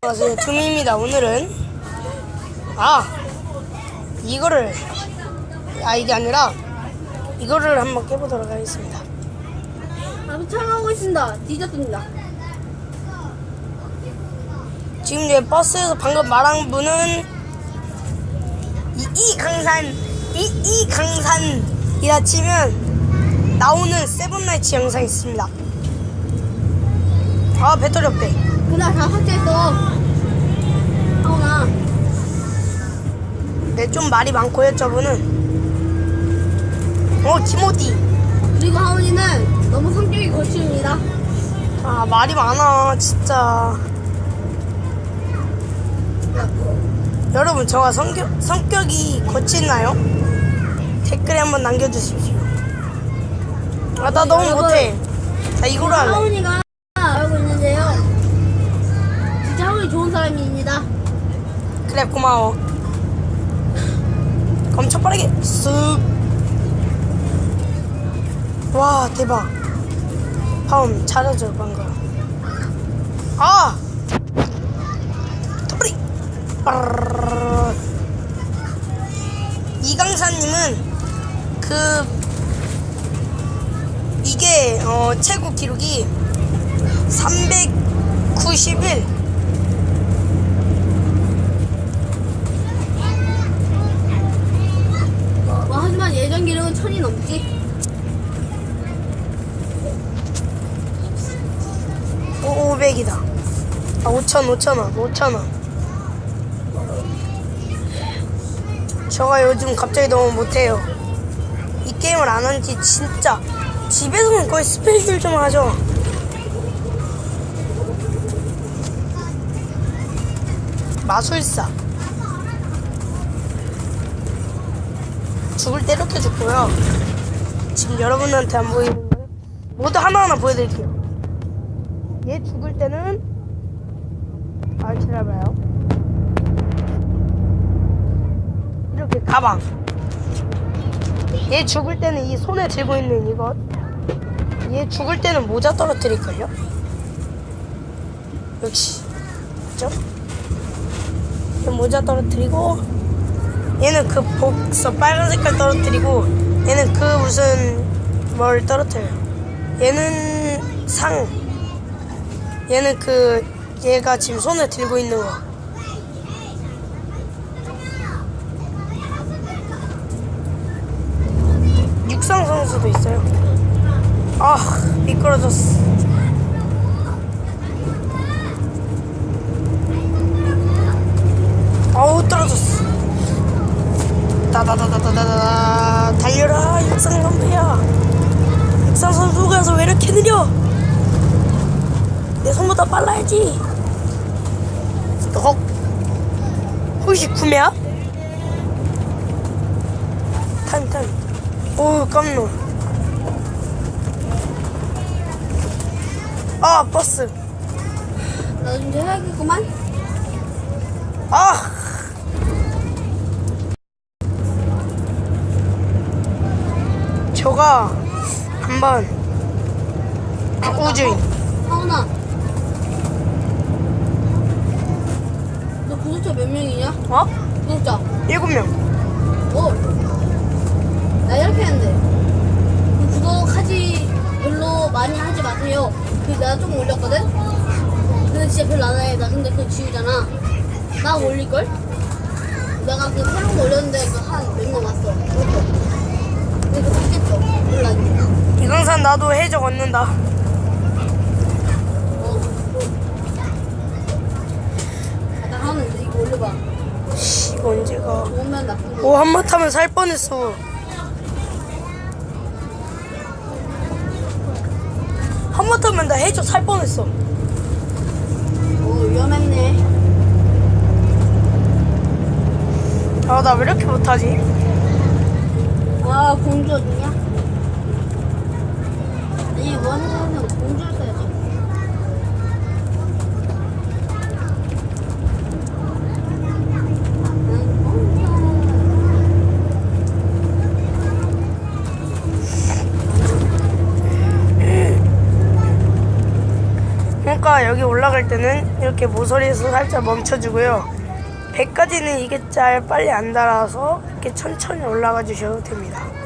안녕하세요 둠입니다 오늘은 아 이거를 아 이게 아니라 이거를 한번 깨보도록 하겠습니다 나도 촬영하고 있습니다. 뒤졌습니다. 지금 이제 버스에서 방금 말한 분은 이, 이 강산 이, 이 강산이라 치면 나오는 세븐나이츠 영상 있습니다 아 배터리 없대 그날 다 삭제했어. 하오나. 네 좀 말이 많고요 저분은 어 티모티 그리고 하온이는 너무 성격이 거칠입니다. 아 말이 많아 진짜 여러분 저가 성격, 성격이 거치나요? 댓글에 한번 남겨주십시오 아 나 너무 여러분. 못해 나 이거로 할래 좋은 사람입니다. 그래 고마워. 엄청 빠르게. 쓱 와 대박. 다음 잘해줘 방금. 아! 터리 이강사님은 그 이게 어, 최고 기록이 391 뭐, 하지만 천이 넘지. 오, 500이다. 아, 5천, 5천 원, 5천 원. 저가 요즘 갑자기 너무 못해요. 이 게임을 안 한 지 진짜 집에서는 거의 스페이스를 좀 하죠. 마술사. 죽을 때 이렇게 죽고요. 지금 여러분한테 안 보이는 거 모두 하나하나 보여드릴게요. 얘 죽을 때는 아 기다려봐요 이렇게 가방 얘 죽을 때는 이 손에 들고 있는 이것 얘 죽을 때는 모자 떨어뜨릴걸요 역시 그죠? 얘 모자 떨어뜨리고 얘는 그 복서 빨간 색깔 떨어뜨리고 얘는 그 무슨 뭘 떨어뜨려요 얘는 상 얘는 그 얘가 지금 손에 들고 있는 거. 육상 선수도 있어요. 아 미끄러졌어. 아우 떨어졌어. 달려라 육상 선수야. 육상 선수가서 왜 이렇게 느려? 내 손보다 빨라야지. 헉. 혹시 구매야? 타임 타임. 오 깜놀. 아 버스. 나도 이제 해야겠구만. 아. 저가 한번 우주인. 하온아. 너 구독자 몇 명이냐? 어? 구독자. 일곱 명. 어. 나 이렇게 했는데. 그 구독하지 별로 많이 하지 마세요. 그 내가 좀 올렸거든? 근데 진짜 별로 안 해. 나 근데 그거 지우잖아. 나 올릴걸? 내가 그 새로운 거 올렸는데 그 한몇명 왔어. 그것도. 몰라. 이강산 나도 해적 얻는다. 어. 나 하는데 이거 올려봐. 씨, 이거 언제가? 오 한마 타면 살 뻔했어. 한마 타면 나 해적 살 뻔했어. 오, 위험했네. 아 나 왜 이렇게 못하지? 아, 공주 어디냐? 이 원하는 공주를 써야지. 그러니까 여기 올라갈 때는 이렇게 모서리에서 살짝 멈춰주고요. 100까지는 이게 잘 빨리 안 달아서 이렇게 천천히 올라가 주셔도 됩니다.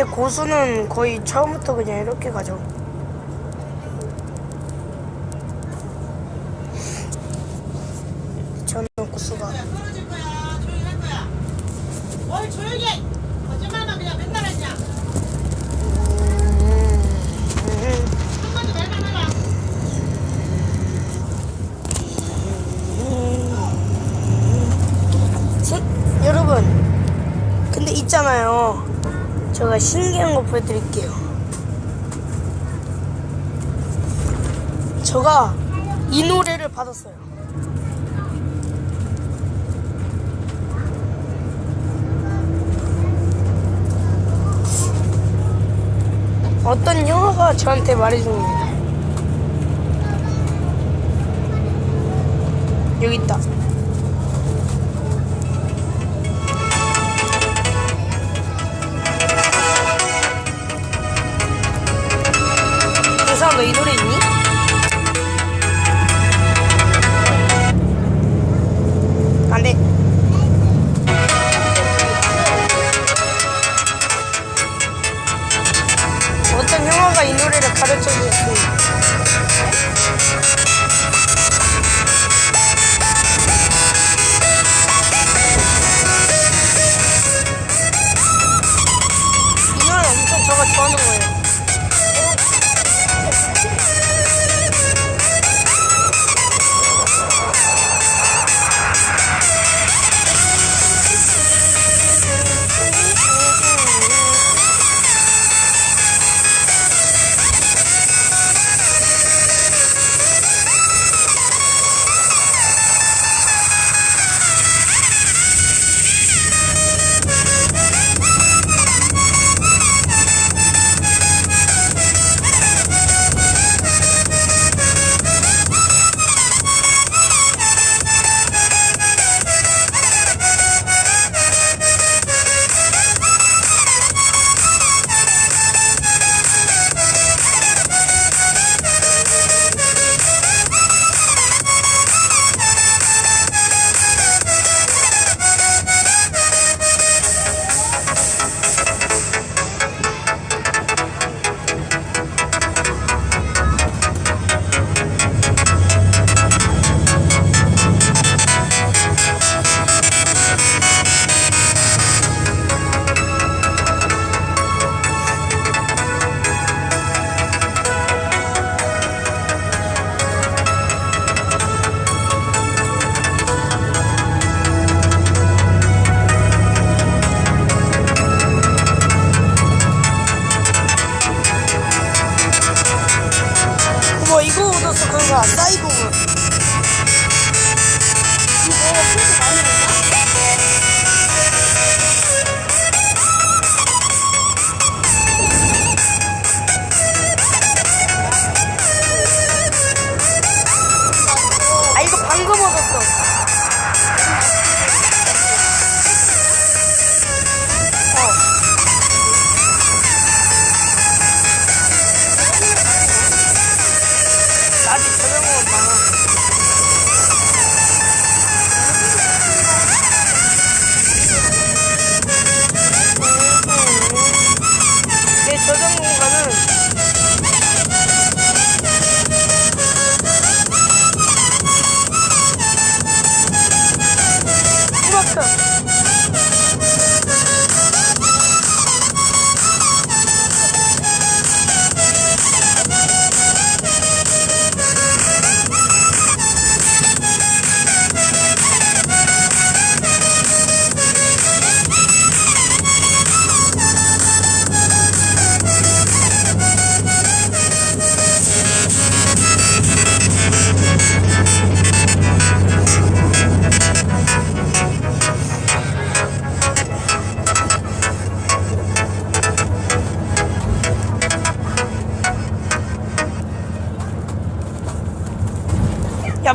근데 고수는 거의 처음부터 그냥 이렇게 가죠. 저는 고수가. 뭘 조용히 해. 거짓말만 그냥 맨날 했냐. 한마디 말만 해라. 시- 여러분 근데 있잖아요 제가 신기한 거 보여드릴게요. 제가 이 노래를 받았어요. 어떤 영화가 저한테 말해준 겁니다 여기 있다 엄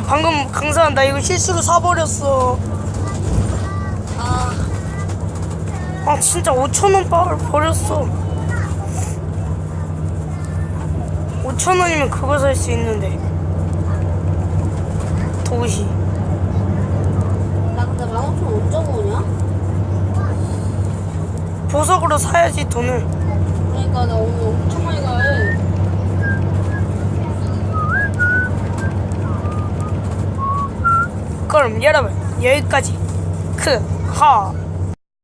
거예요. 방금 강사한 나 이거 실수로 사버렸어. 아, 아 진짜 5천 원 바- 버렸어. 5천 원이면 그거 살 수 있는데. 도시. 나 근데 15,000원 언제 모으냐? 보석으로 사야지 돈을. 그러니까 나 오늘 엄청 그럼 여러분 여기까지. 그하